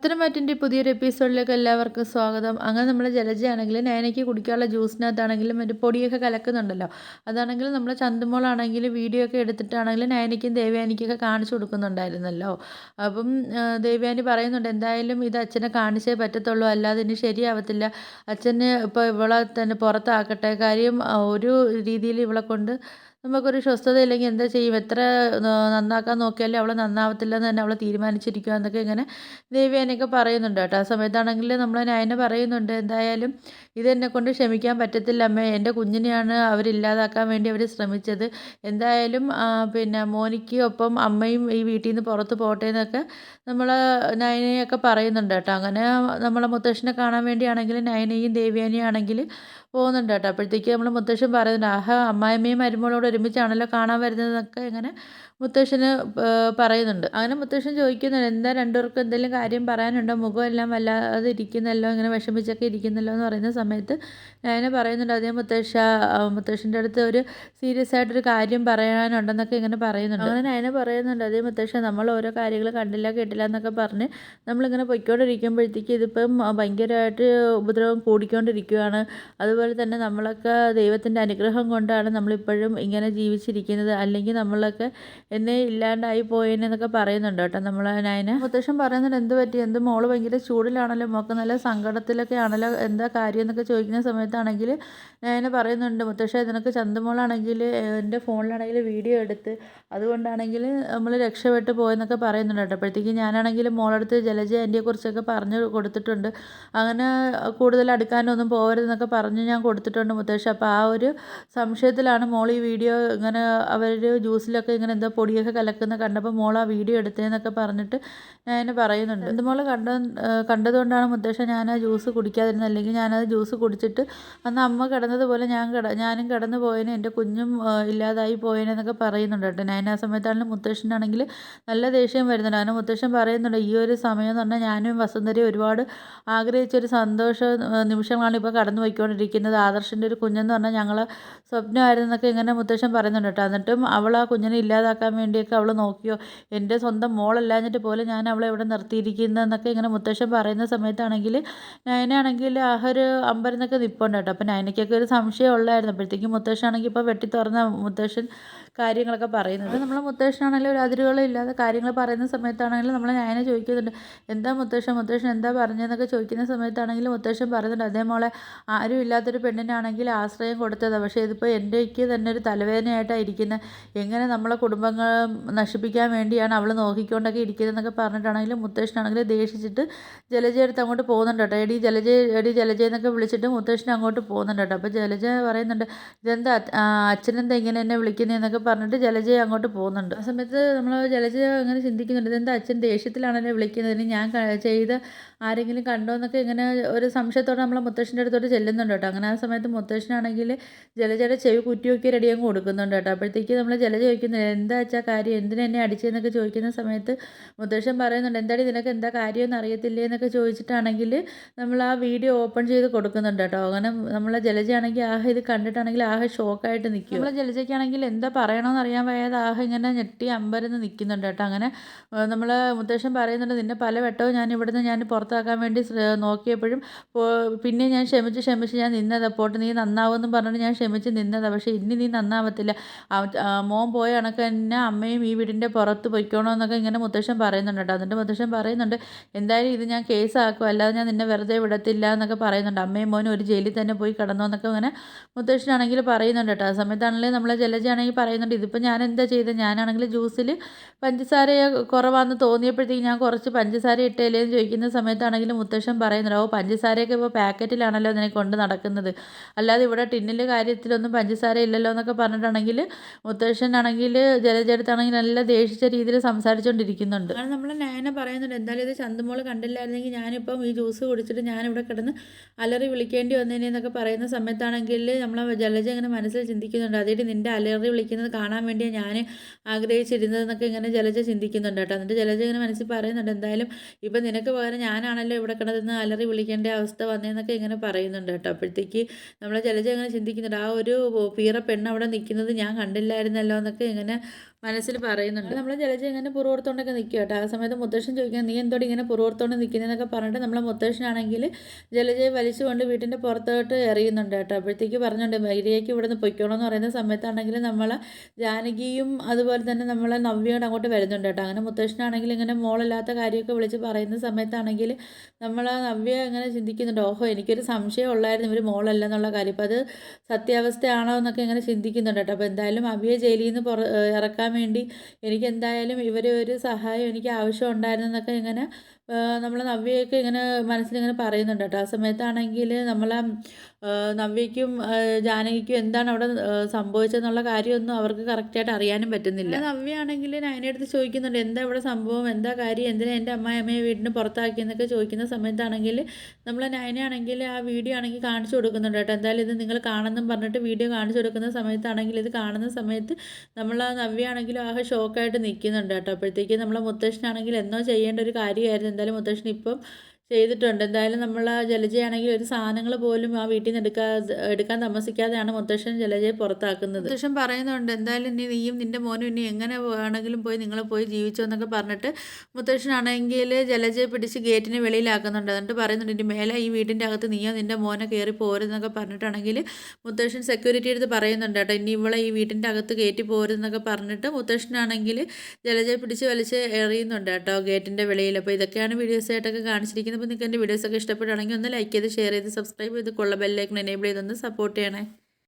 പത്തനംമാറ്റിന്റെ പുതിയൊരു എപ്പിസോഡിലേക്ക് എല്ലാവർക്കും സ്വാഗതം. അങ്ങനെ നമ്മൾ ജലജയാണെങ്കിൽ നയനയ്ക്ക് കുടിക്കാനുള്ള ജ്യൂസിനകത്താണെങ്കിലും ഒരു പൊടിയൊക്കെ കലക്കുന്നുണ്ടല്ലോ. അതാണെങ്കിലും നമ്മൾ ചന്തുമോളാണെങ്കിൽ വീഡിയോ ഒക്കെ എടുത്തിട്ടാണെങ്കിലും നയനയ്ക്കും ദേവയാനിക്കൊക്കെ കാണിച്ചു കൊടുക്കുന്നുണ്ടായിരുന്നല്ലോ. അപ്പം ദേവയാനി പറയുന്നുണ്ട് എന്തായാലും ഇത് അച്ഛനെ കാണിച്ചേ പറ്റത്തുള്ളൂ. അല്ലാതെ ഇനി ശരിയാവത്തില്ല. അച്ഛന് ഇപ്പോൾ ഇവളെ തന്നെ പുറത്താക്കട്ടെ. കാര്യം ഒരു രീതിയിൽ ഇവളെ കൊണ്ട് നമുക്കൊരു സ്വസ്ഥതയില്ലെങ്കിൽ എന്താ ചെയ്യും? എത്ര നന്നാക്കാൻ നോക്കിയാലും അവൾ നന്നാവത്തില്ലെന്ന് തന്നെ അവൾ തീരുമാനിച്ചിരിക്കുക എന്നൊക്കെ ഇങ്ങനെ ദേവ്യാനൊക്കെ പറയുന്നുണ്ട് കേട്ടോ. ആ സമയത്താണെങ്കിൽ നമ്മൾ നയന പറയുന്നുണ്ട് എന്തായാലും ഇതെന്നെ കൊണ്ട് ക്ഷമിക്കാൻ പറ്റത്തില്ല അമ്മേ. എന്റെ കുഞ്ഞിനെയാണ് അവരില്ലാതാക്കാൻ വേണ്ടി അവർ ശ്രമിച്ചത്. എന്തായാലും പിന്നെ മോനിക്ക് ഒപ്പം അമ്മയും ഈ വീട്ടിൽ നിന്ന് പുറത്ത് പോട്ടെ എന്നൊക്കെ നമ്മൾ നയനയൊക്കെ പറയുന്നുണ്ട് കേട്ടോ. അങ്ങനെ നമ്മളെ മുത്തശ്ശനെ കാണാൻ വേണ്ടിയാണെങ്കിൽ നയനയും ദേവ്യാനിയും ആണെങ്കിൽ പോകുന്നുണ്ട് കേട്ടോ. അപ്പോഴത്തേക്ക് നമ്മൾ മുത്തശ്ശൻ പറയുന്നുണ്ട് ആഹാ അമ്മായിമ്മയും മരുമകളോട് ഒരുമിച്ചാണല്ലോ കാണാൻ വരുന്നതൊക്കെ ഇങ്ങനെ മുത്തശ്ശന് പറയുന്നുണ്ട്. അങ്ങനെ മുത്തശ്ശൻ ചോദിക്കുന്നുണ്ട് എന്താ രണ്ടുപേർക്കും എന്തെങ്കിലും കാര്യം പറയാനുണ്ടോ? മുഖമെല്ലാം വല്ലാതെ ഇരിക്കുന്നല്ലോ ഇങ്ങനെ വിഷമിച്ചൊക്കെ ഇരിക്കുന്നല്ലോ? എന്ന് പറയുന്ന സമയത്ത് നയന പറയുന്നുണ്ട് അതേ മുത്തശ്ശ മുത്തശ്ശന്റെ അടുത്ത് ഒരു സീരിയസ് ആയിട്ടൊരു കാര്യം പറയാനുണ്ടെന്നൊക്കെ ഇങ്ങനെ പറയുന്നുണ്ട്. അങ്ങനെ നയന പറയുന്നുണ്ട് അതേ മുത്തശ്ശ നമ്മൾ ഓരോ കാര്യങ്ങൾ കണ്ടില്ല കേട്ടില്ല എന്നൊക്കെ പറഞ്ഞ് നമ്മളിങ്ങനെ പൊയ്ക്കൊണ്ടിരിക്കുമ്പോഴത്തേക്ക് ഇതിപ്പം ഭയങ്കരമായിട്ട് ഉപദ്രവം കൂടിക്കൊണ്ടിരിക്കുകയാണ്. അതുപോലെ തന്നെ നമ്മളൊക്കെ ദൈവത്തിന്റെ അനുഗ്രഹം കൊണ്ടാണ് നമ്മളിപ്പോഴും ഇങ്ങനെ ജീവിച്ചിരിക്കുന്നത്. അല്ലെങ്കിൽ നമ്മളൊക്കെ എന്നെ ഇല്ലാണ്ടായി പോയേനെന്നൊക്കെ പറയുന്നുണ്ട് കേട്ടോ നമ്മൾ നയന. മുത്തശ്ശൻ പറയുന്നുണ്ട് എന്ത് പറ്റി? എന്ത് മോൾ ഭയങ്കര ചൂടിലാണല്ലോ? മോക്ക് നല്ല സങ്കടത്തിലൊക്കെ ആണല്ലോ? എന്താ കാര്യം? എന്നൊക്കെ ചോദിക്കുന്ന സമയത്താണെങ്കിൽ നയന പറയുന്നുണ്ട് മുത്തശ്ശ നിനക്ക് ചന്തമോളാണെങ്കിൽ എന്റെ ഫോണിലാണെങ്കിൽ വീഡിയോ എടുത്ത് അതുകൊണ്ടാണെങ്കിൽ നമ്മൾ രക്ഷപ്പെട്ട് പോയെന്നൊക്കെ പറയുന്നുണ്ട് കേട്ടോ. അപ്പോഴത്തേക്ക് ഞാനാണെങ്കിൽ മോളടുത്ത് ജലജ കുറിച്ചൊക്കെ പറഞ്ഞു കൊടുത്തിട്ടുണ്ട്. അങ്ങനെ കൂടുതൽ അടുക്കാനൊന്നും പോകരുതെന്നൊക്കെ പറഞ്ഞ് ഞാൻ കൊടുത്തിട്ടുണ്ട് മുത്തശ്ശ. അപ്പോൾ ആ ഒരു സംശയത്തിലാണ് മോൾ ഈ വീഡിയോ ഇങ്ങനെ അവർ ജ്യൂസിലൊക്കെ ഇങ്ങനെ എന്തോ പൊടിയൊക്കെ കലക്കുന്ന കണ്ടപ്പോൾ മോൾ ആ വീഡിയോ എടുത്തതെന്നൊക്കെ പറഞ്ഞിട്ട് ഞാൻ പറയുന്നുണ്ട്. എന്ത് മോൾ കണ്ട കണ്ടതുകൊണ്ടാണ് മുത്തശ്ശ ഞാൻ ആ ജ്യൂസ് കുടിക്കാതിരുന്നത്. അല്ലെങ്കിൽ ഞാനത് ജ്യൂസ് കുടിച്ചിട്ട് അന്ന് അമ്മ കിടന്നതുപോലെ ഞാൻ കിട ഞാനും കിടന്നു പോയനെ. എന്റെ കുഞ്ഞും ഇല്ലാതായി പോയതിനെന്നൊക്കെ പറയുന്നുണ്ട് കേട്ടോ. ഞാൻ ആ സമയത്താണെങ്കിലും മുത്തശ്ശനാണെങ്കിൽ നല്ല ദേഷ്യം വരുന്നുണ്ട്. അങ്ങനെ മുത്തശ്ശൻ പറയുന്നുണ്ട് ഈ ഒരു സമയം എന്ന് പറഞ്ഞാൽ ഞാനും വസുന്ധരയും ഒരുപാട് ആഗ്രഹിച്ചൊരു സന്തോഷ നിമിഷങ്ങളാണ് ഇപ്പോൾ കടന്നു പോയിക്കൊണ്ടിരിക്കുന്നത്. ആദർശിന്റെ ഒരു കുഞ്ഞെന്ന് പറഞ്ഞാൽ ഞങ്ങൾ സ്വപ്നമായിരുന്നൊക്കെ ഇങ്ങനെ മുത്തശ്ശൻ പറയുന്നുണ്ട് കേട്ടോ. എന്നിട്ടും അവൾ ആ കുഞ്ഞിനെ ഇല്ലാതാക്കാൻ വേണ്ടിയൊക്കെ അവൾ നോക്കിയോ? എന്റെ സ്വന്തം മോളല്ലാഞ്ഞിട്ട് പോലെ ഞാൻ അവളെ ഇവിടെ നിർത്തിയിരിക്കുന്നതെന്നൊക്കെ ഇങ്ങനെ മുത്തശ്ശൻ പറയുന്ന സമയത്താണെങ്കിൽ നയനാണെങ്കിൽ ആഹ് ഒരു അമ്പരന്നൊക്കെ നിൽപ്പുണ്ട് കേട്ടോ. അപ്പോൾ നയനയ്ക്കൊക്കെ ഒരു സംശയം ഉള്ളായിരുന്നു. അപ്പോഴത്തേക്കും മുത്തശ്ശനാണെങ്കിൽ ഇപ്പോൾ വെട്ടി തുറന്ന മുത്തശ്ശൻ കാര്യങ്ങളൊക്കെ പറയുന്നത്. നമ്മൾ മുത്തശ്ശനാണെങ്കിലും ഒരു അതിരുകളും ഇല്ലാതെ കാര്യങ്ങൾ പറയുന്ന സമയത്താണെങ്കിലും നമ്മൾ ഞാനെ ചോദിക്കുന്നുണ്ട്. എന്താ മുത്തശ്ശൻ? മുത്തശ്ശൻ എന്താ പറഞ്ഞതെന്നൊക്കെ ചോദിക്കുന്ന സമയത്താണെങ്കിലും മുത്തശ്ശൻ പറയുന്നുണ്ട്. അതേ മോളെ ആരും ഇല്ലാത്തൊരു പെണ്ണിനാണെങ്കിൽ ആശ്രയം കൊടുത്തതാണ് പക്ഷേ ഇതിപ്പോൾ എന്റെക്ക് തന്നെ ഒരു തലവേദനയായിട്ടാണ് ഇരിക്കുന്നത്. എങ്ങനെ നമ്മളെ കുടുംബങ്ങൾ നശിപ്പിക്കാൻ വേണ്ടിയാണ് അവൾ നോക്കിക്കൊണ്ടൊക്കെ ഇരിക്കുന്നതെന്നൊക്കെ പറഞ്ഞിട്ടാണെങ്കിലും മുത്തശ്ശനാണെങ്കിലും ദേഷിച്ചിട്ട് ജലജയെടുത്ത് അങ്ങോട്ട് പോകുന്നുണ്ട് കേട്ടോ. എടി ജലജ എടി ജലജ എന്നൊക്കെ വിളിച്ചിട്ട് മുത്തശ്ശൻ അങ്ങോട്ട് പോകുന്നുണ്ട് കേട്ടോ. അപ്പോൾ ജലജ പറയുന്നുണ്ട് ഇതെന്താ? അച്ഛനെന്താ ഇങ്ങനെ എന്നെ വിളിക്കുന്നതെന്നൊക്കെ പറഞ്ഞിട്ട് ജലജ അങ്ങോട്ട് പോകുന്നുണ്ട്. ആ സമയത്ത് നമ്മൾ ജലജ അങ്ങനെ ചിന്തിക്കുന്നുണ്ട്. ഇതെന്താ അച്ഛൻ ദേഷ്യത്തിലാണല്ലോ വിളിക്കുന്നതിന് ഞാൻ ചെയ്ത ആരെങ്കിലും കണ്ടോ എന്നൊക്കെ ഇങ്ങനെ ഒരു സംശയത്തോടെ നമ്മളെ മുത്തശ്ശന്റെ അടുത്തോട്ട് ചെല്ലുന്നുണ്ട് കേട്ടോ. അങ്ങനെ ആ സമയത്ത് മുത്തശ്ശനാണെങ്കിൽ ജലജയുടെ ചെവി കുറ്റിയൊക്കെ റെഡി അങ്ങ് കൊടുക്കുന്നുണ്ട് കേട്ടോ. അപ്പോഴത്തേക്ക് നമ്മൾ ജലജ ചോദിക്കുന്നത് എന്താ വെച്ചാൽ കാര്യം? എന്തിനാ എന്നെ അടിച്ചതെന്നൊക്കെ ചോദിക്കുന്ന സമയത്ത് മുത്തശ്ശൻ പറയുന്നുണ്ട് എന്താടി നിനക്ക് എന്താ കാര്യമൊന്നും അറിയത്തില്ലേ? എന്നൊക്കെ ചോദിച്ചിട്ടാണെങ്കിൽ നമ്മൾ ആ വീഡിയോ ഓപ്പൺ ചെയ്ത് കൊടുക്കുന്നുണ്ട് കേട്ടോ. അങ്ങനെ നമ്മളെ ജലജയാണെങ്കിൽ ആഹ് ഇത് കണ്ടിട്ടാണെങ്കിൽ ആഹ് ഷോക്കായിട്ട് നിൽക്കും നമ്മളെ ജലജയ്ക്കാണെങ്കിൽ എന്താ പറയണമെന്ന് അറിയാൻ വയ്യാതെ ആഹ് ഇങ്ങനെ ഞെട്ടി അമ്പരന്ന് നിൽക്കുന്നുണ്ട് കേട്ടോ. അങ്ങനെ നമ്മൾ മുത്തശ്ശൻ പറയുന്നുണ്ട് നിന്നെ പല വട്ടവും ഞാൻ ഇവിടുന്ന് ഞാൻ പുറത്താക്കാൻ വേണ്ടി നോക്കിയപ്പോഴും പിന്നെ ഞാൻ ക്ഷമിച്ച് ക്ഷമിച്ച് ഞാൻ നിന്നത്. പോട്ട് നീ നന്നാവുമെന്ന് പറഞ്ഞിട്ട് ഞാൻ ക്ഷമിച്ച് നിന്നതാണ് പക്ഷേ ഇനി നീ നന്നാവത്തില്ല. മോൻ പോയ കണക്ക് തന്നെ അമ്മയും ഈ വീടിന്റെ പുറത്ത് പൊയ്ക്കോണമെന്നൊക്കെ ഇങ്ങനെ മുത്തശ്ശൻ പറയുന്നുണ്ട് കേട്ടോ. എന്നിട്ട് മുത്തശ്ശൻ പറയുന്നുണ്ട് എന്തായാലും ഇത് ഞാൻ കേസാക്കും. അല്ലാതെ ഞാൻ നിന്നെ വെറുതെ വിടത്തില്ല എന്നൊക്കെ പറയുന്നുണ്ട്. അമ്മയും മോനും ഒരു ജയിലിൽ തന്നെ പോയി കിടന്നു എന്നൊക്കെ ഇങ്ങനെ മുത്തശ്ശനാണെങ്കിൽ പറയുന്നുണ്ട് കേട്ടോ. ആ സമയത്താണെങ്കിൽ നമ്മളെ ജലജയാണെങ്കിൽ പറയുന്നുണ്ട് ഇതിപ്പോൾ ഞാൻ എന്താ ചെയ്തത് ഞാനാണെങ്കിൽ ജ്യൂസിൽ പഞ്ചസാര കുറവാണെന്ന് തോന്നിയപ്പോഴത്തേക്ക് ഞാൻ കുറച്ച് പഞ്ചസാര ഇട്ടേലേ ചോദിക്കുന്ന ചോദിക്കുന്ന സമയത്താണെങ്കിലും മുത്തശ്ശൻ പറയുന്നുണ്ട് ഓ പഞ്ചസാരയൊക്കെ ഇപ്പോൾ പാക്കറ്റിലാണല്ലോ നിനക്ക് കൊണ്ട് നടക്കുന്നത്. അല്ലാതെ ഇവിടെ ടിന്നിന്റെ കാര്യത്തിലൊന്നും പഞ്ചസാര ഇല്ലല്ലോ എന്നൊക്കെ പറഞ്ഞിട്ടാണെങ്കിൽ മുത്തശ്ശനാണെങ്കിൽ ജലജടുത്താണെങ്കിൽ നല്ല ദേഷിച്ച രീതിയിൽ സംസാരിച്ചുകൊണ്ടിരിക്കുന്നുണ്ട് അത് നമ്മൾ നയന പറയുന്നുണ്ട് എന്തായാലും ഇത് ചന്തമോൾ കണ്ടില്ലായിരുന്നെങ്കിൽ ഞാനിപ്പം ഈ ജ്യൂസ് കുടിച്ചിട്ട് ഞാനിവിടെ കിടന്ന് അലറി വിളിക്കേണ്ടി വന്നേനെന്നൊക്കെ പറയുന്ന സമയത്താണെങ്കിൽ നമ്മളെ ജലജ ഇങ്ങനെ മനസ്സിൽ ചിന്തിക്കുന്നുണ്ട് അതേടി നിന്റെ അലറി വിളിക്കുന്നത് കാണാൻ വേണ്ടിയാണ് ഞാൻ ആഗ്രഹിച്ചിരുന്നതെന്നൊക്കെ ഇങ്ങനെ ജലജ ചിന്തിക്കുന്നുണ്ട് കേട്ടോ. എന്നിട്ട് ജലജ ഇങ്ങനെ മനസ്സിൽ പറയുന്നുണ്ട് എന്തായാലും ഇപ്പം നിനക്ക് പകരം ഞാനാണല്ലോ ഇവിടെ കിടന്ന് അലറി വിളിക്കേണ്ട അവസ്ഥ വന്നതെന്നൊക്കെ ഇങ്ങനെ പറയുന്നുണ്ട് കേട്ടോ. അപ്പോഴത്തേക്ക് നമ്മളെ ജലജ അങ്ങനെ ചിന്തിക്കുന്നുണ്ട് ആ ഒരു പീറ പെണ്ണ് അവിടെ നിൽക്കുന്നത് ഞാൻ കണ്ടില്ലായിരുന്നല്ലോ എന്നൊക്കെ ഇങ്ങനെ മനസ്സിൽ പറയുന്നുണ്ട്. നമ്മൾ ജലജ ഇങ്ങനെ പുറകോർത്തോണ്ടൊക്കെ നിൽക്കുക കേട്ടോ ആ സമയത്ത് മുത്തശ്ശൻ ചോദിക്കാൻ നീ എന്തോടെ ഇങ്ങനെ പുറകോർത്തോണ്ട് നിൽക്കുന്നതെന്നൊക്കെ പറഞ്ഞിട്ട് നമ്മളെ മുത്തശ്ശനാണെങ്കിൽ ജലജയെ വലിച്ചുകൊണ്ട് വീട്ടിന്റെ പുറത്തോട്ട് എറിയുന്നുണ്ട് കേട്ടോ. അപ്പോഴത്തേക്ക് പറഞ്ഞുണ്ട് മൈരിയേക്ക് ഇവിടെ നിന്ന് പൊയ്ക്കോളൂ എന്ന് പറയുന്ന സമയത്താണെങ്കിൽ നമ്മൾ ജാനകിയും അതുപോലെ തന്നെ നമ്മളെ നവ്യോട് അങ്ങോട്ട് വരുന്നുണ്ട് കേട്ടോ. അങ്ങനെ മുത്തശ്ശനാണെങ്കിൽ ഇങ്ങനെ മോളല്ലാത്ത കാര്യമൊക്കെ വിളിച്ച് പറയുന്ന സമയത്താണെങ്കിൽ നമ്മൾ നവ്യ ഇങ്ങനെ ചിന്തിക്കുന്നുണ്ട് ഓഹോ എനിക്കൊരു സംശയം ഉള്ളായിരുന്നു ഇവർ മോളല്ല എന്നുള്ള കാര്യം. അപ്പോൾ അത് സത്യാവസ്ഥയാണോ എന്നൊക്കെ ഇങ്ങനെ ചിന്തിക്കുന്നുണ്ട് കേട്ടോ. അപ്പോൾ എന്തായാലും അവിയെ ജയിലിൽ നിന്ന് പുറ ഇറക്കാൻ വേണ്ടി എനിക്ക് എന്തായാലും ഇവരെ ഒരു സഹായം എനിക്ക് ആവശ്യം ഉണ്ടായിരുന്നു എന്നൊക്കെ ഇങ്ങനെ നമ്മൾ നവ്യയൊക്കെ ഇങ്ങനെ മനസ്സിലിങ്ങനെ പറയുന്നുണ്ട് കേട്ടോ. ആ സമയത്താണെങ്കിൽ നമ്മളെ നവ്യയ്ക്കും ജാനകിക്കും എന്താണ് അവിടെ സംഭവിച്ചതെന്നുള്ള കാര്യമൊന്നും അവർക്ക് കറക്റ്റായിട്ട് അറിയാനും പറ്റുന്നില്ല. നവ്യയാണെങ്കിൽ നയനടുത്ത് ചോദിക്കുന്നുണ്ട് എന്താ ഇവിടെ സംഭവം? എന്താ കാര്യം? എന്തിനാ എന്റെ അമ്മയെ വീടിന് പുറത്താക്കിയെന്നൊക്കെ ചോദിക്കുന്ന സമയത്താണെങ്കിൽ നമ്മൾ നയനയാണെങ്കിൽ ആ വീഡിയോ ആണെങ്കിൽ കാണിച്ചു കൊടുക്കുന്നുണ്ട് കേട്ടോ. എന്തായാലും ഇത് നിങ്ങൾ കാണുന്നു പറഞ്ഞിട്ട് വീഡിയോ കാണിച്ചു കൊടുക്കുന്ന സമയത്താണെങ്കിൽ ഇത് കാണുന്ന സമയത്ത് നമ്മൾ ആ നവ്യാണെങ്കിലും ആകെ ഷോക്കായിട്ട് നിൽക്കുന്നുണ്ട് കേട്ടോ. അപ്പോഴത്തേക്ക് നമ്മളെ മുത്തശ്ശനാണെങ്കിൽ എന്നോ ചെയ്യേണ്ട ഒരു കാര്യമായിരുന്നു. എന്തായാലും മുത്തശ്ശന് ഇപ്പം ചെയ്തിട്ടുണ്ട്. എന്തായാലും നമ്മൾ ജലജയാണെങ്കിൽ ഒരു സാധനങ്ങൾ പോലും ആ വീട്ടിൽ നിന്ന് എടുക്കാതെ എടുക്കാൻ താമസിക്കാതെയാണ് മുത്തശ്ശൻ ജലജയെ പുറത്താക്കുന്നത്. മുത്തശ്ശൻ പറയുന്നുണ്ട് എന്തായാലും ഇനി നീയും നിന്റെ മോനും ഇനി എങ്ങനെ വേണമെങ്കിലും പോയി നിങ്ങൾ പോയി ജീവിച്ചോ എന്നൊക്കെ പറഞ്ഞിട്ട് മുത്തശ്ശനാണെങ്കിൽ ജലജയെ പിടിച്ച് ഗേറ്റിന് വെളിയിലാക്കുന്നുണ്ട്. എന്നിട്ട് പറയുന്നുണ്ട് ഇനി മേലെ ഈ വീടിന്റെ അകത്ത് നീയോ നിന്റെ മോനെ കയറി പോരുതെന്നൊക്കെ പറഞ്ഞിട്ടാണെങ്കിൽ മുത്തശ്ശൻ സെക്യൂരിറ്റി എടുത്ത് പറയുന്നുണ്ട് കേട്ടോ ഇനി ഇവളെ ഈ വീട്ടിന്റെ അകത്ത് കയറ്റി പോരുതെന്നൊക്കെ പറഞ്ഞിട്ട് മുത്തശ്ശനാണെങ്കിൽ ജലജയെ പിടിച്ച് വലിച്ച് എറിയുന്നുണ്ട് കേട്ടോ ഗേറ്റിന്റെ വെളിയിൽ. അപ്പോൾ ഇതൊക്കെയാണ് വീഡിയോസായിട്ടൊക്കെ കാണിച്ചിരിക്കുന്നത്. അപ്പോൾ നിങ്ങൾക്ക് എന്റെ വീഡിയോസൊക്കെ ഇഷ്ടപ്പെടുകയാണെങ്കിൽ ഒന്ന് ലൈക്ക് ചെയ്ത് ഷെയർ ചെയ്ത് സബ്സ്ക്രൈബ് ചെയ്ത് കൊള്ള ബെല്ലൈക്കൺ എനേബിൾ ചെയ്തൊന്ന് സപ്പോർട്ട് ചെയ്യണേ.